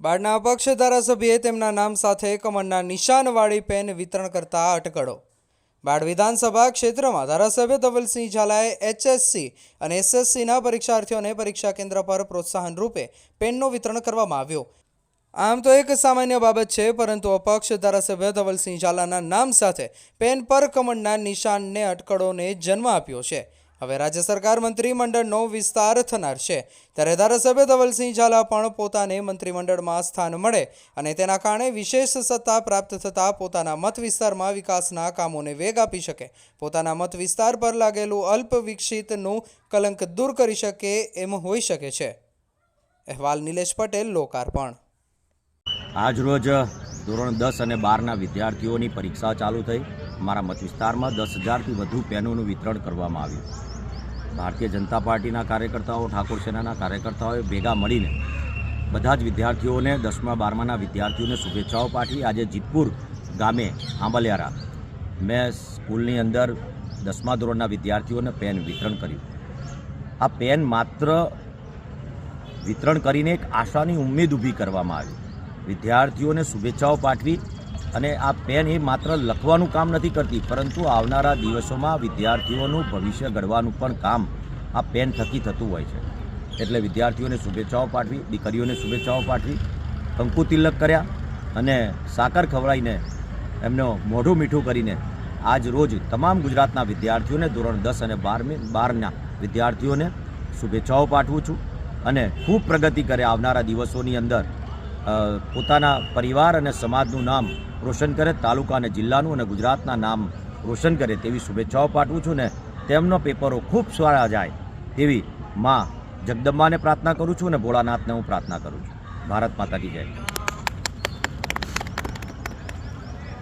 બાળના અપક્ષ ધારાસભ્યએ તેમના નામ સાથે કમળના નિશાનવાળી પેન વિતરણ કરતા અટકળો. બાળ વિધાનસભા ક્ષેત્રમાં ધારાસભ્ય ધવલસિંહ ઝાલાએ એચએસસી અને એસએસસીના પરીક્ષાર્થીઓને પરીક્ષા કેન્દ્ર પર પ્રોત્સાહન રૂપે પેનનું વિતરણ કરવામાં આવ્યું. આમ તો એક સામાન્ય બાબત છે, પરંતુ અપક્ષ ધારાસભ્ય ધવલસિંહ ઝાલાના નામ સાથે પેન પર કમળના નિશાનને અટકળોને જન્મ આપ્યો છે. હવે રાજ્ય સરકાર મંત્રીમંડળનો વિસ્તાર થનાર છે. ત્યારે ધારાસભ્ય ધવલસિંહ ઝાલા પણ પોતાને મંત્રીમંડળમાં સ્થાન મળે અને તેના કારણે વિશેષ સત્તા પ્રાપ્ત થતાં પોતાના મત વિસ્તારમાં વિકાસના કામોને વેગ આપી શકે. પોતાના મત વિસ્તાર પર લાગેલું અલ્પ વિકસિતનું કલંક દૂર કરી શકે એમ હોઈ શકે છે. અહેવાલ નિલેશ પટેલ, લોકાર્પણ. આજરોજ ધોરણ દસ અને બારના વિદ્યાર્થીઓની પરીક્ષા ચાલુ થઈ. મારા મત વિસ્તારમાં દસ હજારથી વધુ પેનોનું વિતરણ કરવામાં આવ્યું. ભારતીય જનતા પાર્ટીના કાર્યકર્તાઓ, ઠાકોર સેનાના કાર્યકર્તાઓએ ભેગા મળીને બધા જ વિદ્યાર્થીઓને દસમા, બારમાના વિદ્યાર્થીઓને શુભેચ્છાઓ પાઠવી. આજે જીતપુર ગામે આંબલિયારા મેં સ્કૂલની અંદર દસમા ધોરણના વિદ્યાર્થીઓને પેન વિતરણ કર્યું. આ પેન માત્ર વિતરણ કરીને એક આશાની ઉમેદ ઊભી કરવામાં આવી. વિદ્યાર્થીઓને શુભેચ્છાઓ પાઠવી અને આ પેન એ માત્ર લખવાનું કામ નથી કરતી, પરંતુ આવનારા દિવસોમાં વિદ્યાર્થીઓનું ભવિષ્ય ઘડવાનું પણ કામ આ પેન થકી થતું હોય છે. એટલે વિદ્યાર્થીઓને શુભેચ્છાઓ પાઠવી, દીકરીઓને શુભેચ્છાઓ પાઠવી, કંકુ તિલક કર્યા અને સાકર ખવડાવીને એમનો મોઢું મીઠું કરીને આજ રોજ તમામ ગુજરાતના વિદ્યાર્થીઓને ધોરણ દસ અને બારમી, બારના વિદ્યાર્થીઓને શુભેચ્છાઓ પાઠવું છું અને ખૂબ પ્રગતિ કરે આવનારા દિવસોની અંદર પોતાના પરિવાર અને સમાજનું નામ રોશન કરે, તાલુકા અને જિલ્લાનું અને ગુજરાતના નામ રોશન કરે તેવી શુભેચ્છાઓ પાઠવું છું ને તેમનો પેપરો ખૂબ સારા જાય તેવી માં જગદંબાને પ્રાર્થના કરું છું અને ભોળાનાથને હું પ્રાર્થના કરું છું. ભારત માતા કી જય.